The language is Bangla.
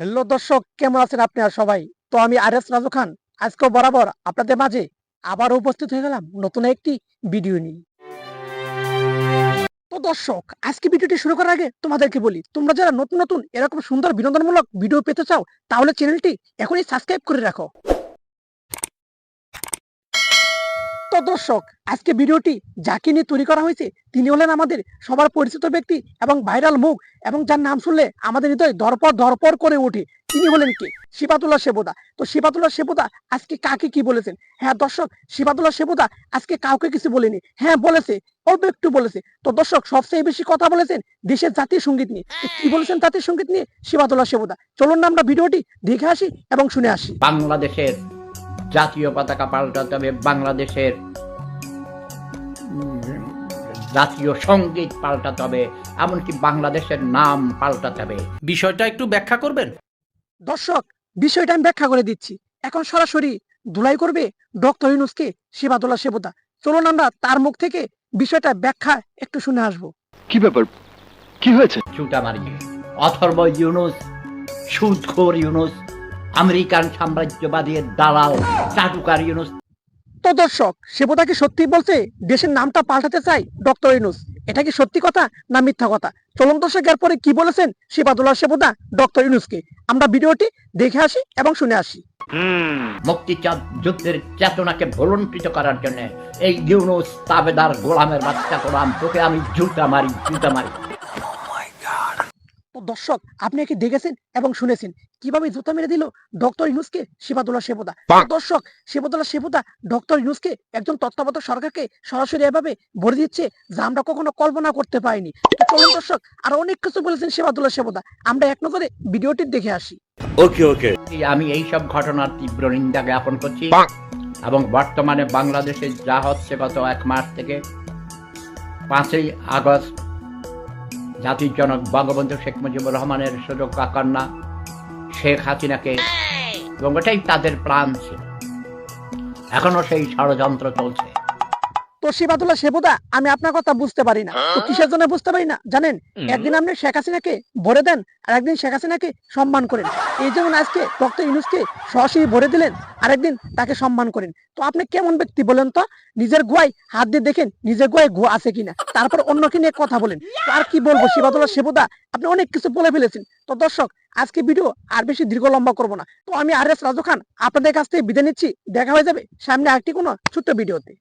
হ্যালো দর্শক, কেমন আছেন আপনারা সবাই? তো আমি আর এস রাজু খান আজকে বরাবর আপনাদের মাঝে আবার উপস্থিত হয়ে গেলাম নতুন একটি ভিডিও নিয়ে। তো দর্শক, আজকে ভিডিওটি শুরু করার আগে তোমাদেরকে বলি, তোমরা যারা নতুন নতুন এরকম সুন্দর বিনোদনমূলক ভিডিও পেতে চাও, তাহলে চ্যানেলটি এখনই সাবস্ক্রাইব করে রাখো। তো দর্শক। আজকে ভিডিওটি যাকে নিয়ে তৈরি করা হয়েছে, তিনি হলেন আমাদের সবার পরিচিত ব্যক্তি এবং ভাইরাল মুখ এবং যার নাম শুনলে আমাদের হৃদয় দরপর দরপর করে ওঠে। তিনি হলেন কে? শিবাতুল্লাহ সেবদা তো শিবাতুল্লাহ সেবদা আজকে কাকে কি বলেছেন? হ্যাঁ দর্শক শিবাতুল্লাহ সেবদা আজকে কাউকে কিছু বলেনি। হ্যাঁ বলেছে, অল্প একটু বলেছে। তো দর্শক, সবচেয়ে বেশি কথা বলেছেন দেশের জাতীয় সংগীত নিয়ে। কি বলেছেন জাতীয় সংগীত নিয়ে? শিবাতুল্লাহ সেবদা চলুন না আমরা ভিডিওটি দেখে আসি এবং শুনে আসি। বাংলাদেশের জাতীয় পতাকা পাল্টাতে হবে, বাংলাদেশের জাতীয় সংগীত পাল্টাতে হবে এমনকি বাংলাদেশের নাম পাল্টাতে হবে। বিষয়টা একটু ব্যাখ্যা করবেন? দর্শক বিষয়টা আমি ব্যাখ্যা করে দিচ্ছি। এখন সরাসরি ধুলাই করবে ডক্টর ইউনুসকে শিবাদুল্লাহ সেবদা চলুন আমরা তার মুখ থেকে বিষয়টা ব্যাখ্যা একটু শুনে আসব। কি ব্যাপার? কি হয়েছে? চুটা মারিয়ে। অথর্ব ইউনুস সুদখোর ইউনুস আমেরিকান সাম্রাজ্যবাদী দালাল চাটুকার ইউনুস দর্শক সেবদা কি সত্যি বলছে? দেশের নামটা পাল্টাতে চাই, ডক্টর ইউনুস এটা কি সত্যি কথা না মিথ্যা কথা? চলুন দর্শক, এরপরে কি বলেছেন শিবাদুল্লাহ সেবদা ডক্টর ইউনুসকে আমরা ভিডিওটি দেখে আসি এবং শুনে আসি। আমি জুতা মারি জুতা মারি। দর্শক আপনি কি দেখেছেন এবং শুনেছেন। কীভাবে জুতা মেরে দিল ডক্টর ইউনুসকে? শিবাদুল্লাহ সেবদা দর্শক শিবাদুল্লাহ সেবদা ডক্টর ইউনুসকে একজন তত্ত্বাবধায়ক সরকারকে সরাসরি এভাবে ভরে দিচ্ছে যা আমরা কখনো কল্পনা করতে পারিনি। তো চলুন দর্শক আর অনেক কিছু বলেছেন শিবাদুল্লাহ সেবদা আমরা এক নজরে ভিডিওটি দেখে আসি। ওকে ওকে। আমি এই সব ঘটনার তীব্র নিন্দা জ্ঞাপন করছি এবং বর্তমানে বাংলাদেশে যা হচ্ছে গত এক মাস থেকে পাঁচই আগস্ট জাতির জনক বঙ্গবন্ধু শেখ মুজিবুর রহমানের সুযোগ কাকান্না শেখ হাসিনাকে এবং ওটাই তাদের প্রাণ ছিল। এখনও সেই ষড়যন্ত্র চলছে। তো শিবাদুল্লাহ সেবদা আমি আপনার কথা বুঝতে পারি না। তো কিসের জন্য বুঝতে পারি না? জানেন? একদিন আপনি শেখ হাসিনাকে ভরে দেন আর একদিন শেখ হাসিনাকে সম্মান করেন। এই যেমন আজকে ডক্টর ইউনুসকে সরাসরি ভরে দিলেন তাকে সম্মান করেন। তো আপনি কেমন ব্যক্তি বলেন তো? নিজের গোয়ায় হাত দিয়ে দেখেন নিজের গোয়ায় গোয়া আছে কিনা। তারপর অন্যকে নিয়ে কথা বলেন। আর কি বলব শিবাদুল্লাহ সেবদা আপনি অনেক কিছু বলে ফেলেছেন। তো দর্শক আজকে ভিডিও আর বেশি দীর্ঘ লম্বা করব না। তো আমি আর এস রাজু খান আপনাদের কাছ থেকে বিদায় নিচ্ছি। দেখা হয়ে যাবে সামনে আরেকটি কোনো ছোট্ট ভিডিওতে।